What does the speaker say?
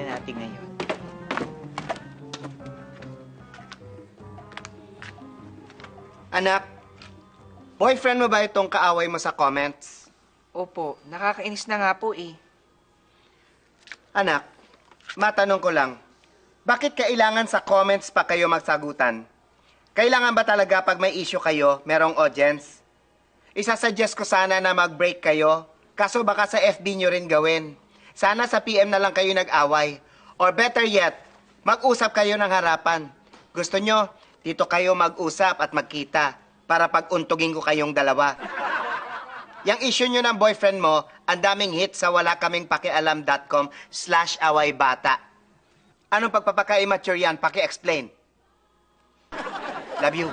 na natin ngayon. Anak, boyfriend mo ba itong kaaway mo sa comments? Opo, nakakainis na nga po eh. Anak, matanong ko lang, bakit kailangan sa comments pa kayo magsagutan? Kailangan ba talaga pag may issue kayo, merong audience? Isasuggest ko sana na mag-break kayo, kaso baka sa FB nyo rin gawin. Sana sa PM na lang kayo nag-away. Or better yet, mag-usap kayo ng harapan. Gusto nyo, dito kayo mag-usap at magkita para pag-untugin ko kayong dalawa. Yang issue nyo ng boyfriend mo, ang daming hit sa wala kaming slash awaybata. Anong pagpapaka-immature yan? Paki-explain. Love you.